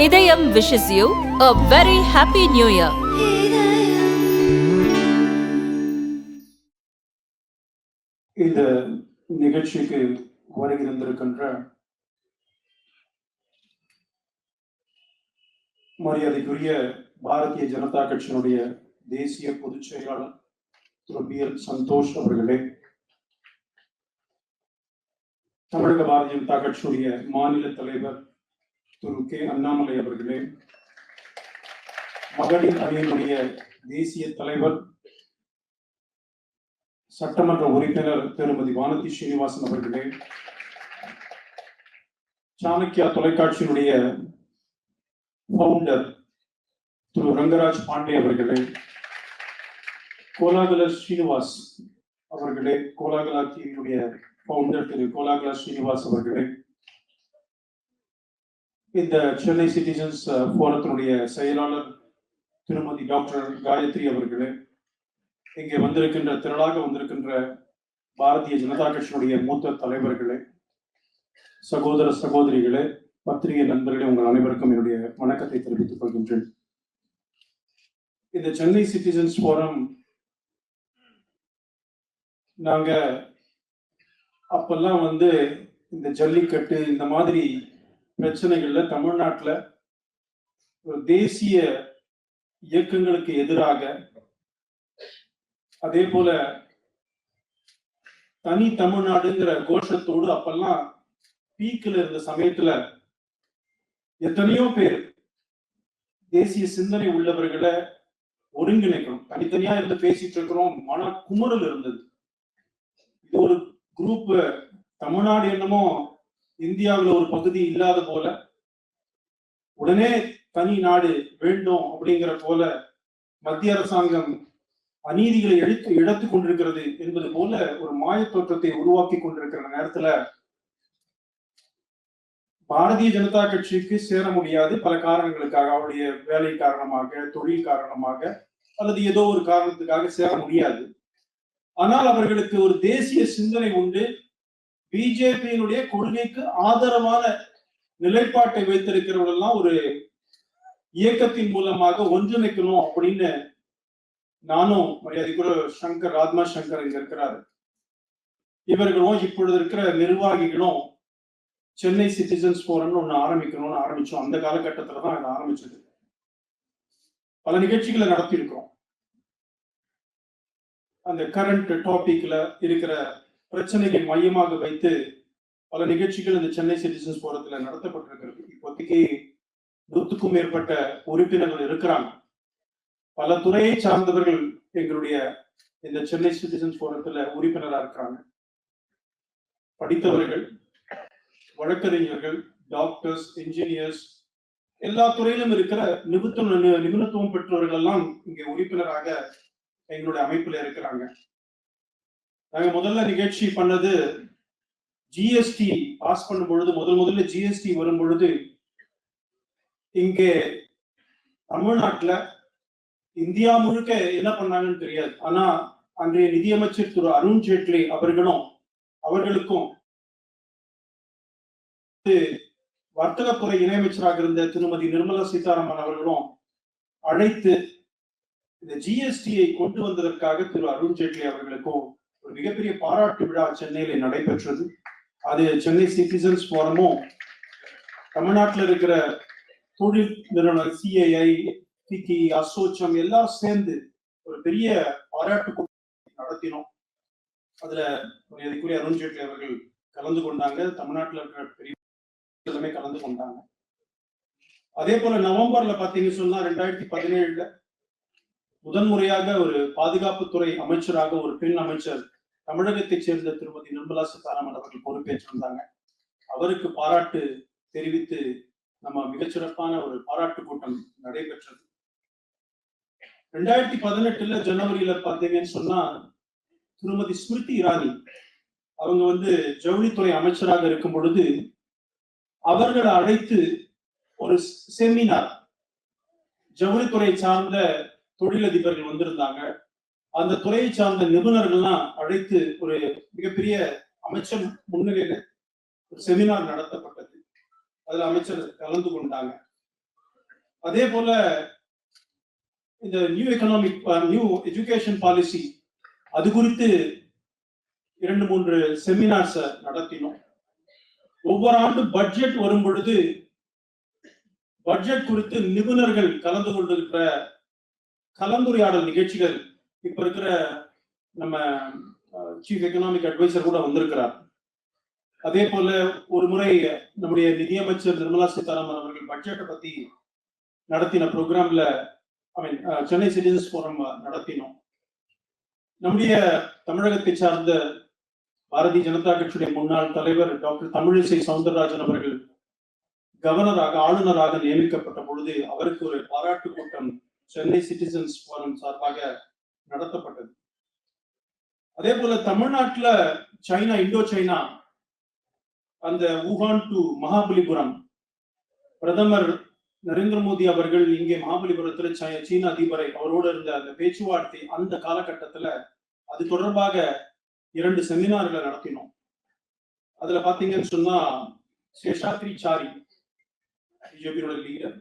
இதயம் wishes you a very happy new year. இந்த நிகழ்ச்சிக்கு வருகிருந்திருக்கின்ற மரியாதைக்குரிய பாரதிய ஜனதா கட்சியினுடைய தேசிய பொதுச் செயலாளர் திரு பி எல் சந்தோஷ் அவர்களே தமிழக பாரதிய ஜனதா கட்சியுடைய மாநில தலைவர் திரு கே அண்ணாமலை அவர்களே மகளிர் அணியினுடைய தேசிய தலைவர் சட்டமன்ற உறுப்பினர் திருமதி வானதி ஸ்ரீனிவாசன் அவர்களே சாணக்கியா தொலைக்காட்சியினுடைய பவுண்டர் திரு ரங்கராஜ் பாண்டே அவர்களே கோலாகல ஸ்ரீனிவாஸ் அவர்களே கோலாகலா டிவியுடைய பவுண்டர் திரு கோலாகலா ஸ்ரீனிவாஸ் அவர்களே இந்த சென்னை சிட்டிசன்ஸ் போரத்தினுடைய செயலாளர் திருமதி டாக்டர் காயத்ரி அவர்களே இங்கே வந்திருக்கின்ற திரளாக வந்திருக்கின்ற பாரதிய ஜனதா கட்சியினுடைய மூத்த தலைவர்களே சகோதர சகோதரிகளே பத்திரிகை நண்பர்களே உங்கள் அனைவருக்கும் என்னுடைய வணக்கத்தை தெரிவித்துக் கொள்கின்றேன். இந்த சென்னை சிட்டிசன்ஸ் போரம் நாங்க அப்பெல்லாம் வந்து இந்த ஜல்லிக்கட்டு இந்த மாதிரி பிரச்சனைகள்ல தமிழ்நாட்டுல ஒரு தேசிய இயக்கங்களுக்கு எதிராக அதே போல தனி தமிழ்நாடுங்கிற கோஷத்தோடு அப்பெல்லாம் பீக்கில் இருந்த சமயத்துல எத்தனையோ பேர் தேசிய சிந்தனை உள்ளவர்களை ஒருங்கிணைக்கணும். தனித்தனியா இருந்து பேசிட்டு இருக்கிறோம். மன குமுறல் இருந்தது. இது ஒரு குரூப் தமிழ்நாடு என்னமோ இந்தியாவில் ஒரு பகுதி இல்லாத போல உடனே தனி நாடு வேண்டும் அப்படிங்கிற போல மத்திய அரசாங்கம் அநீதிகளை எடுத்து எடுத்து கொண்டிருக்கிறது என்பது போல ஒரு மாய தோற்றத்தை உருவாக்கி கொண்டிருக்கிற நேரத்துல பாரதிய ஜனதா கட்சிக்கு சேர முடியாது. பல காரணங்களுக்காக அவருடைய வேலை காரணமாக தொழில் காரணமாக அல்லது ஏதோ ஒரு காரணத்துக்காக சேர முடியாது. ஆனால் அவர்களுக்கு ஒரு தேசிய சிந்தனை உண்டு. பிஜேபியினுடைய கொள்கைக்கு ஆதரவான நிலைப்பாட்டை வைத்திருக்கிறவர்கள்லாம் ஒரு இயக்கத்தின் மூலமாக ஒன்றிணைக்கணும் அப்படின்னு நானும் மரியாதை கூட சங்கர் ராத்மா சங்கர் இங்க இருக்கிறாரு. இவர்களும் இப்பொழுது இருக்கிற நிர்வாகிகளும் சென்னை சிட்டிசன்ஸ் போரம்னு ஒண்ணு ஆரம்பிக்கணும்னு ஆரம்பிச்சோம். அந்த காலகட்டத்துல தான் அது ஆரம்பிச்சது. பல நிகழ்ச்சிகளை நடத்தியிருக்கோம் அந்த கரண்ட் டாபிக்ல இருக்கிற பிரச்சனைகளை மையமாக வைத்து பல நிகழ்ச்சிகள் இந்த சென்னை சிட்டிசன்ஸ் போரத்துல நடத்தப்பட்டிருக்கிறது. இப்போதைக்கு நூற்றுக்கும் மேற்பட்ட உறுப்பினர்கள் இருக்கிறாங்க. பல துறையை சார்ந்தவர்கள் எங்களுடைய இந்த சென்னை சிட்டிசன்ஸ் போரத்துல உறுப்பினரா இருக்கிறாங்க. படித்தவர்கள் வழக்கறிஞர்கள் டாக்டர்ஸ் இன்ஜினியர்ஸ் எல்லா துறையிலும் இருக்கிற நிபுணத்துவம் நிபுணத்துவம் பெற்றவர்கள் எல்லாம் இங்கே உறுப்பினராக எங்களுடைய அமைப்புல இருக்கிறாங்க. நாங்க முதல்ல நிகழ்ச்சி பண்ணது ஜிஎஸ்டி பாஸ் பண்ணும் பொழுது முதல் முதல்ல ஜிஎஸ்டி வரும் பொழுது இங்கே தமிழ்நாட்டுல இந்தியா முழுக்க என்ன பண்ணாங்கன்னு தெரியாது. ஆனா அன்றைய நிதியமைச்சர் திரு அருண் ஜேட்லி அவர்களும் அவர்களுக்கும் வர்த்தகத்துறை இணையமைச்சராக இருந்த திருமதி நிர்மலா சீதாராமன் அவர்களும் அழைத்து இந்த ஜிஎஸ்டியை கொண்டு வந்ததற்காக திரு அருண் ஜேட்லி அவர்களுக்கும் ஒரு மிகப்பெரிய பாராட்டு விழா சென்னையில நடைபெற்றது. அது சென்னை சிட்டிசன்ஸ் போரமும் தமிழ்நாட்டில் இருக்கிற தொழில் நிறுவனம் சிஐஐ பிகி அசோச்சம் எல்லாம் சேர்ந்து ஒரு பெரிய பாராட்டு நடத்தினோம். அதுல இதுக்குரிய அருண்ஜேட்லி அவர்கள் கலந்து கொண்டாங்க. தமிழ்நாட்டில் இருக்கிற பெரிய எல்லாமே கலந்து கொண்டாங்க. அதே போல நவம்பர்ல பாத்தீங்கன்னு சொன்னா ரெண்டாயிரத்தி பதினேழுல முதன்முறையாக ஒரு பாதுகாப்புத்துறை அமைச்சராக ஒரு பெண் அமைச்சர் தமிழகத்தைச் சேர்ந்த திருமதி நிர்மலா சீதாராமன் அவர்கள் பொறுப்பேற்றிருந்தாங்க அவருக்கு பாராட்டு தெரிவித்து நம்ம மிகச்சிறப்பான ஒரு பாராட்டு கூட்டம் நடைபெற்றது. ரெண்டாயிரத்தி பதினெட்டுல ஜனவரியில பாத்தீங்கன்னு சொன்னா திருமதி ஸ்மிருதி இரானி அவங்க வந்து ஜவுளித்துறை அமைச்சராக இருக்கும் பொழுது அவர்களை அழைத்து ஒரு செமினார் ஜவுளித்துறை சார்ந்த தொழிலதிபர்கள் வந்திருந்தாங்க. அந்த துறையை சார்ந்த நிபுணர்கள்லாம் அழைத்து ஒரு மிகப்பெரிய அமைச்சர் முன்னிலையில ஒரு செமினார் நடத்தப்பட்டது. அதுல அமைச்சர் கலந்து கொண்டாங்க. அதே போல இந்த new economic new education policy அது குறித்து இரண்டு மூன்று செமினார்ஸ் நடத்தினோம். ஒவ்வொரு ஆண்டு பட்ஜெட் வரும் பொழுது பட்ஜெட் குறித்து நிபுணர்கள் கலந்து கொண்டிருக்கிற கலந்துரையாடல் நிகழ்ச்சிகள் இப்ப இருக்கிற நம்ம சீஃப் எக்கனாமிக் அட்வைசர் கூட வந்திருக்கிறார். அதே போல ஒரு முறை நம்முடைய நிதியமைச்சர் நிர்மலா சீதாராமன் அவர்கள் பட்ஜெட்டை பத்தி நடத்தின ப்ரோக்ராம்ல I mean Chennai citizens forum நடத்தினோம். நம்முடைய தமிழகத்தை சார்ந்த பாரதிய ஜனதா கட்சியுடைய முன்னாள் தலைவர் டாக்டர் தமிழிசை சவுந்தரராஜன் அவர்கள் கவர்னராக ஆளுநராக நியமிக்கப்பட்ட பொழுது அவருக்கு ஒரு பாராட்டு கூட்டம் சென்னை சிட்டிசன்ஸ் போரம் சார்பாக நடத்தப்பட்டது. அதே போல தமிழ்நாட்டுல சைனா இந்தோ சைனா அந்த ஊகான் டு மகாபலிபுரம் பிரதமர் நரேந்திர மோடி அவர்கள் இங்கே மகாபலிபுரத்துல சீன அதிபரை அவரோடு இருந்த அந்த பேச்சுவார்த்தை அந்த காலகட்டத்துல அது தொடர்பாக இரண்டு செமினார்களை நடத்தினோம். அதுல பாத்தீங்கன்னு சொன்னா சேஷாத்ரி சாரி பிஜேபியோட லீடர்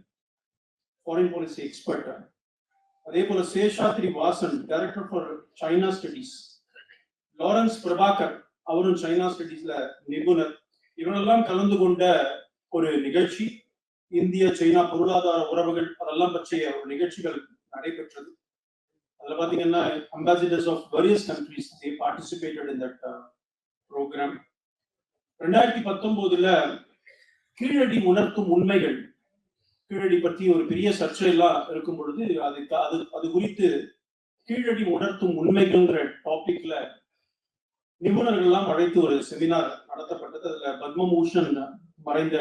ஃபாரின் பாலிசி எக்ஸ்பர்ட் அதே போல Seshadri Vasan director for China studies Lawrence Prabhakar அவரும் சைனா ஸ்டடிஸ்ல நிபுணர். இவரெல்லாம் கலந்து கொண்ட ஒரு நிகழ்ச்சி. இந்திய சைனா பொருளாதார உறவுகள் அதெல்லாம் பற்றிய ஒரு நிகழ்ச்சிகள் நடைபெற்றது. அதில் பார்த்தீங்கன்னா ambassadors of various countries they participated in that program ரெண்டாயிரத்தி பத்தொன்பதுல கீழடி உணர்த்தும் உண்மைகள் கீழடி பற்றி ஒரு பெரிய சர்ச்சையெல்லாம் இருக்கும் பொழுது அது அது அது குறித்து கீழடி உணர்த்தும் உண்மைகள்ங்கிற டாபிக்ல நிபுணர்கள் எல்லாம் அழைத்து ஒரு செமினார் நடத்தப்பட்டது. அதுல பத்மபூஷன் மறைந்த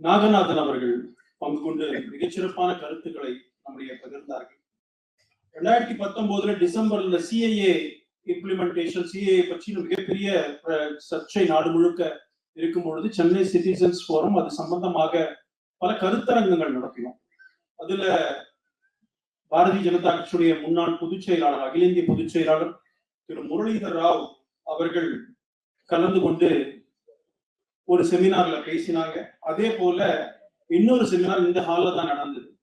நாகநாதன் அவர்கள் பங்கு கொண்டு மிகச்சிறப்பான கருத்துக்களை நம்முடைய பகிர்ந்தார்கள். ரெண்டாயிரத்தி பத்தொன்பதுல டிசம்பர்ல சிஐஏ இம்ப்ளிமெண்டேஷன் சிஏஏ பற்றி மிகப்பெரிய அஹ், சர்ச்சை நாடு முழுக்க இருக்கும் பொழுது சென்னை சிட்டிசன்ஸ் ஃபோரம் அது சம்பந்தமாக பல கருத்தரங்கங்கள் நடத்தினோம். அதுல பாரதிய ஜனதா கட்சியுடைய முன்னாள் பொதுச் செயலாளர் அகில இந்திய பொதுச் செயலாளர் திரு முரளிதர் ராவ் அவர்கள் கலந்து கொண்டு ஒரு செமினார்ல பேசினாங்க. அதே போல இன்னொரு செமினார் இந்த ஹால்ல தான் நடந்தது.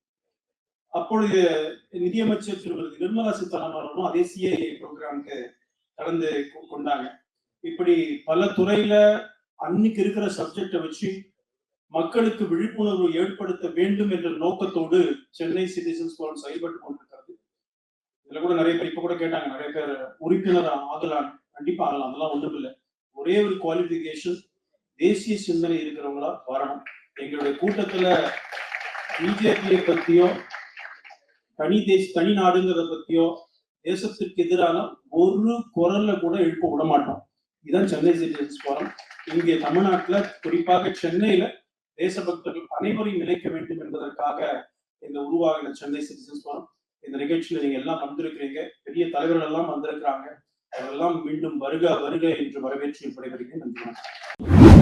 அப்பொழுது நிதியமைச்சர் திருமதி நிர்மலா சீதாராமன் அவர்களும் அதே சிஐஏ ப்ரோக்ராமுக்கு கலந்து கொ- கொண்டாங்க. இப்படி பல துறையில அன்னைக்கு இருக்கிற சப்ஜெக்டை வச்சு மக்களுக்கு விழிப்புணர்வு ஏற்படுத்த வேண்டும் என்ற நோக்கத்தோடு சென்னை சிட்டிசன்ஸ் ஃபோரம் செயல்பட்டு கொண்டிருக்கிறது. இதுல கூட நிறைய பேர் இப்ப கூட கேட்டாங்க. நிறைய பேர் உறுப்பினர் ஆகலாம் கண்டிப்பா ஆகலாம். அதெல்லாம் ஒன்றும் இல்லை. ஒரே ஒரு குவாலிபிகேஷன் தேசிய சிந்தனை இருக்கிறவங்களா வரணும். எங்களுடைய கூட்டத்துல பிஜேபியை பத்தியோ தனி தேச தனி நாடுங்கிறத பத்தியோ தேசத்திற்கு எதிரான ஒரு குரல்ல கூட எழுப்ப விட மாட்டோம். இதுதான் சென்னை சிட்டிசன்ஸ் ஃபோரம் இங்கே தமிழ்நாட்டுல குறிப்பாக சென்னையில தேசபக்தர்கள் அனைவரையும் இணைக்க வேண்டும் என்பதற்காக இந்த உருவாகின சென்னை சிட்டிசன்ஸ் ஃபோரம் இந்த நிகழ்ச்சியில நீங்க எல்லாம் வந்திருக்கிறீங்க. பெரிய தலைவர்கள் எல்லாம் வந்திருக்கிறாங்க. அவரெல்லாம் மீண்டும் வருக வருக என்று வரவேற்று விடைபெறுகிறேன். நன்றி